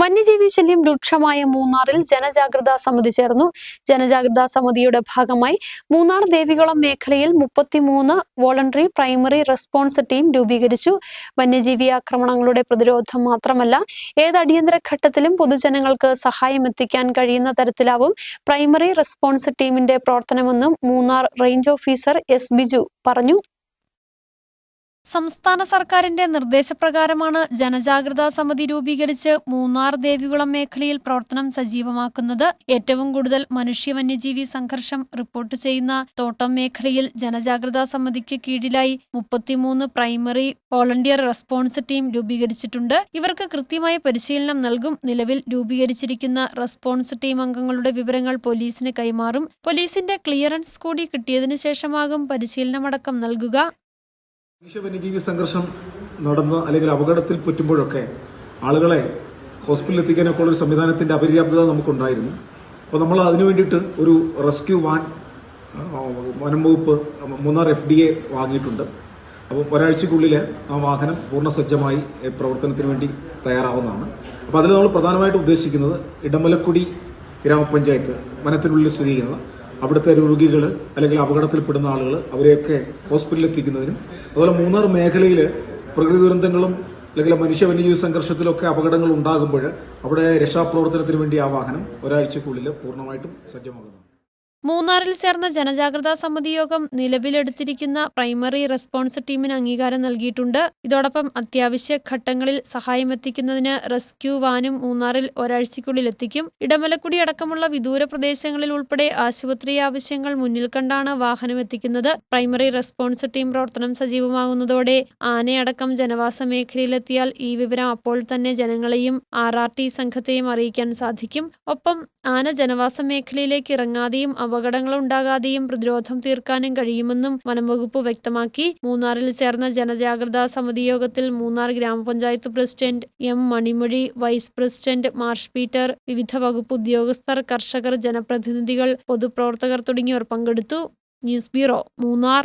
വന്യജീവി ശല്യം രൂക്ഷമായ മൂന്നാറിൽ ജനജാഗ്രതാ സമിതി ചേർന്നു. ജനജാഗ്രതാ സമിതിയുടെ ഭാഗമായി മൂന്നാർ ദേവികുളം മേഖലയിൽ മുപ്പത്തിമൂന്ന് വോളണ്ടറി പ്രൈമറി റെസ്പോൺസ് ടീം രൂപീകരിച്ചു. വന്യജീവി ആക്രമണങ്ങളുടെ പ്രതിരോധം മാത്രമല്ല ഏത് അടിയന്തര ഘട്ടത്തിലും പൊതുജനങ്ങൾക്ക് സഹായം എത്തിക്കാൻ കഴിയുന്ന തരത്തിലാവും പ്രൈമറി റെസ്പോൺസ് ടീമിന്റെ പ്രവർത്തനമെന്നും Munnar range officer S Biju പറഞ്ഞു. സംസ്ഥാന സർക്കാരിന്റെ നിർദ്ദേശപ്രകാരമാണ് ജനജാഗ്രതാ സമിതി രൂപീകരിച്ച് മൂന്നാർ ദേവികുളം മേഖലയിൽ പ്രവർത്തനം സജീവമാക്കുന്നത്. ഏറ്റവും കൂടുതൽ മനുഷ്യ വന്യജീവി സംഘർഷം റിപ്പോർട്ട് ചെയ്യുന്ന തോട്ടം മേഖലയിൽ ജനജാഗ്രതാ സമിതിക്ക് കീഴിലായി മുപ്പത്തിമൂന്ന് പ്രൈമറി വോളണ്ടിയർ റെസ്പോൺസ് ടീം രൂപീകരിച്ചിട്ടുണ്ട്. ഇവർക്ക് കൃത്യമായ പരിശീലനം നൽകും. നിലവിൽ രൂപീകരിച്ചിരിക്കുന്ന റെസ്പോൺസ് ടീം അംഗങ്ങളുടെ വിവരങ്ങൾ പോലീസിന് കൈമാറും. പോലീസിന്റെ ക്ലിയറൻസ് കൂടി കിട്ടിയതിനു ശേഷമാകും പരിശീലനമടക്കം നൽകുക. മനുഷ്യ വന്യജീവി സംഘർഷം നടന്ന് അല്ലെങ്കിൽ അപകടത്തിൽ പറ്റുമ്പോഴൊക്കെ ആളുകളെ ഹോസ്പിറ്റലിൽ എത്തിക്കാനൊക്കെ ഉള്ള ഒരു സംവിധാനത്തിന്റെ അപര്യാപ്തത നമുക്കുണ്ടായിരുന്നു. അപ്പോൾ നമ്മൾ അതിനു വേണ്ടിയിട്ട് ഒരു റെസ്ക്യൂ വാൻ വനം വകുപ്പ് മൂന്നാർ എഫ് ഡി എ വാങ്ങിയിട്ടുണ്ട്. അപ്പോൾ ഒരാഴ്ചക്കുള്ളിൽ ആ വാഹനം പൂർണ സജ്ജമായി പ്രവർത്തനത്തിന് വേണ്ടി തയ്യാറാവുന്നതാണ്. അപ്പോൾ അതിൽ നമ്മൾ പ്രധാനമായിട്ട് ഉദ്ദേശിക്കുന്നത് ഇടമലക്കുടി ഗ്രാമപഞ്ചായത്ത് വനത്തിനുള്ളിൽ സ്ഥിതി ചെയ്യുന്ന അവിടുത്തെ രോഗികൾ അല്ലെങ്കിൽ അപകടത്തിൽപ്പെടുന്ന ആളുകൾ അവരെയൊക്കെ ഹോസ്പിറ്റലിൽ എത്തിക്കുന്നതിനും അതുപോലെ മൂന്നാർ മേഖലയിൽ പ്രകൃതി ദുരന്തങ്ങളും അല്ലെങ്കിൽ മനുഷ്യ വന്യജീവി സംഘർഷത്തിലൊക്കെ അപകടങ്ങൾ ഉണ്ടാകുമ്പോൾ അവിടെ രക്ഷാപ്രവർത്തനത്തിന് വേണ്ടി ആ വാഹനം ഒരാഴ്ചക്കുള്ളിൽ പൂർണമായിട്ടും സജ്ജമാകുന്നു. മൂന്നാറിൽ ചേർന്ന ജനജാഗ്രതാ സമിതി യോഗം നിലവിലെടുത്തിരിക്കുന്ന പ്രൈമറി റെസ്പോൺസ് ടീമിന് അംഗീകാരം നൽകിയിട്ടുണ്ട്. ഇതോടൊപ്പം അത്യാവശ്യ ഘട്ടങ്ങളിൽ സഹായമെത്തിക്കുന്നതിന് റെസ്ക്യൂ വാനും മൂന്നാറിൽ ഒരാഴ്ചയ്ക്കുള്ളിൽ എത്തിക്കും. ഇടമലക്കുടി അടക്കമുള്ള വിദൂര പ്രദേശങ്ങളിൽ ഉൾപ്പെടെ ആശുപത്രി ആവശ്യങ്ങൾ മുന്നിൽ കണ്ടാണ് വാഹനം എത്തിക്കുന്നത്. പ്രൈമറി റെസ്പോൺസ് ടീം പ്രവർത്തനം സജീവമാകുന്നതോടെ ആനയടക്കം ജനവാസ മേഖലയിലെത്തിയാൽ ഈ വിവരം അപ്പോൾ തന്നെ ജനങ്ങളെയും ആർ ആർ ടി സംഘത്തെയും അറിയിക്കാൻ സാധിക്കും. ഒപ്പം ആന ജനവാസ മേഖലയിലേക്ക് ഇറങ്ങാതെയും അപകടങ്ങൾ ഉണ്ടാകാതെയും പ്രതിരോധം തീർക്കാനും കഴിയുമെന്നും വനംവകുപ്പ് വ്യക്തമാക്കി. മൂന്നാറിൽ ചേർന്ന ജനജാഗ്രതാ സമിതി യോഗത്തിൽ മൂന്നാർ ഗ്രാമപഞ്ചായത്ത് president M Manimozhi vice president Marsh Peter വിവിധ വകുപ്പ് ഉദ്യോഗസ്ഥർ കർഷകർ ജനപ്രതിനിധികൾ പൊതുപ്രവർത്തകർ തുടങ്ങിയവർ പങ്കെടുത്തു. News bureau Munnar.